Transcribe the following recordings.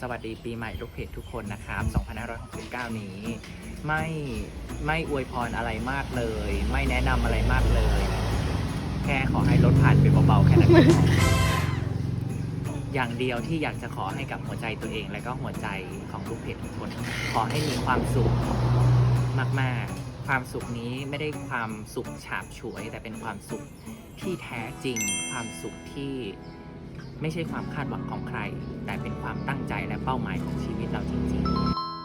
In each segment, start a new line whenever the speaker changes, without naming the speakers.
สวัสดีปีใหม่ลูกเพจทุกคนนะครับ 2569 นี้ ไม่ไม่อวยพรอะไรมากเลย ไม่แนะนำอะไรมากเลย แค่ขอให้รถผ่านไปเบาๆแค่นั้นเองอย่างเดียวที่อยากจะขอให้กับหัวใจตัวเอง และก็หัวใจของลูกเพจทุกคน ขอให้มีความสุขมากๆ ความสุขนี้ไม่ได้ความสุขฉาบฉวย แต่เป็นความสุขที่แท้จริง ความสุขที่ไม่ใช่ความคาดหวังของใคร แต่เป็นความตั้ง เป้าหมายของชีวิตเราจริง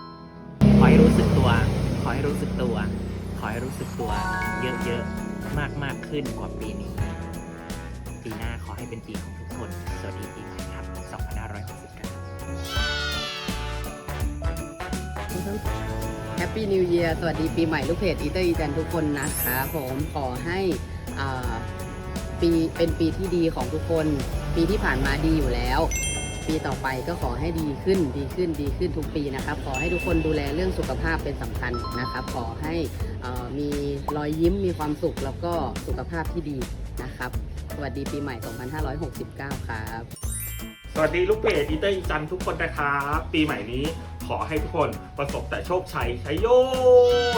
ๆ ขอให้รู้สึกตัว ขอให้รู้สึกตัว ขอให้รู้สึกตัวเยอะๆ มากๆขึ้นกว่าปีนี้ ปีหน้าขอให้เป็นปีของทุกคน สวัสดีปีใหม่ครับ 2569
แฮปปี้นิวเยียร์สวัสดีปีใหม่ลูกเพจอีเตอร์อีจันทุกคนนะคะผมขอให้ปีเป็นปีที่ดีของทุกคน ปีที่ผ่านมาดีอยู่แล้ว ปีต่อไปก็ขอให้ดีขึ้นดีขึ้นดีขึ้นทุกปีนะครับ ขอให้ทุกคนดูแลเรื่องสุขภาพเป็นสำคัญนะครับ ขอให้อ่ามีรอยยิ้มมีความสุขแล้วก็สุขภาพที่ดีนะครับ สวัสดีปีใหม่ 2569 ครับ
สวัสดีลูกเพจอีเตอร์อีจันทุกคนนะครับปีใหม่นี้ขอให้ทุกคนประสบแต่โชคชัยชัยโย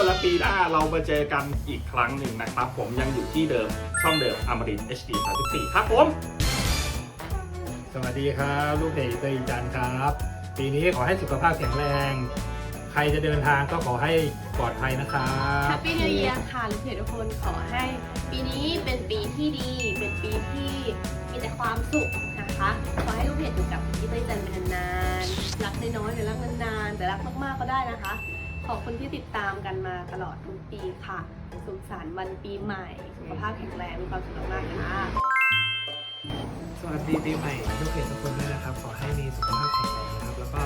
และปีหน้าเรามาเจอกันอีกครั้งหนึ่งนะครับ ผมยังอยู่ที่เดิมช่องเดิมอมริน HD 34ครับผม
สวัสดีครับลูกเพจเตยจันครับ ปีนี้ขอให้สุขภาพแข็งแรง ใครจะเดินทางก็ขอให้ปลอดภัยนะครับ
แฮปปี้นิวเยียร์ค่ะลูกเพจทุกคนขอให้ ปีนี้เป็นปีที่ดี เป็นปีที่มีแต่ความสุขนะคะ ขอให้ลูกเพจอยู่กับพี่เต้ยจันเป็นนานๆรักน้อยๆหรือรักนานๆแต่รักมากๆก็ได้นะคะ ขอบคุณที่ติดตามกันมาตลอดทุกปีค่ะ สุขสันต์วันปีใหม่ สุขภาพแข็งแรงมีความสุขมากๆค่ะ
สวัสดีปีใหม่ทุกเพจทุกคนด้วยนะครับ ขอให้มีสุขภาพแข็งแรงนะครับ แล้วก็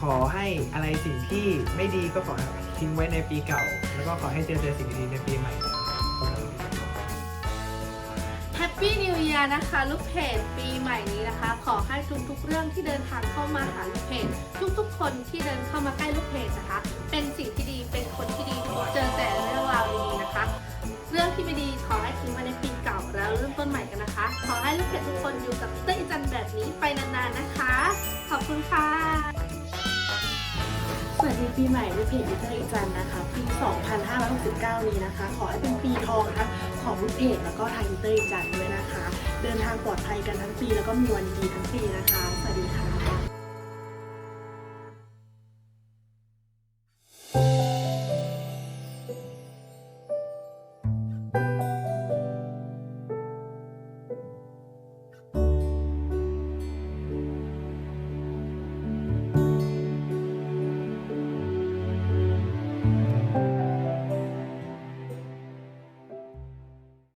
ขอให้อะไรสิ่งที่ไม่ดีก็ขอทิ้งไว้ในปีเก่า แล้วก็ขอให้เจอเจอสิ่งดีๆในปีใหม่นะครับ
แฮปปี้นิว e ย r นะคะลูกเพจปีใหม่นี้นะคะ ขอให้ทุกๆเรื่องที่เดินทางเข้ามาหาลูกเพจทุกๆ คนที่เดินเข้ามาใกล้ลูกเพจนะคะ เป็นสิ่งที่ดีเป็นคนที่ดีเจอแต่ ให้ลูกเพจทุกคนอยู่กับเต้ยจันแบบนี้ไปนานๆนะคะ ขอบคุณค่ะ
สวัสดีปีใหม่ด้วยเพจวิทยาจันนะคะปี 2569 นี้นะคะ ขอให้เป็นปีทองนะคะของลูกเพจแล้วก็ทางวิทยจันด้วยนะคะ เดินทางปลอดภัยกันทั้งปีแล้วก็มีวันดีทั้งปีนะคะ สวัสดีค่ะ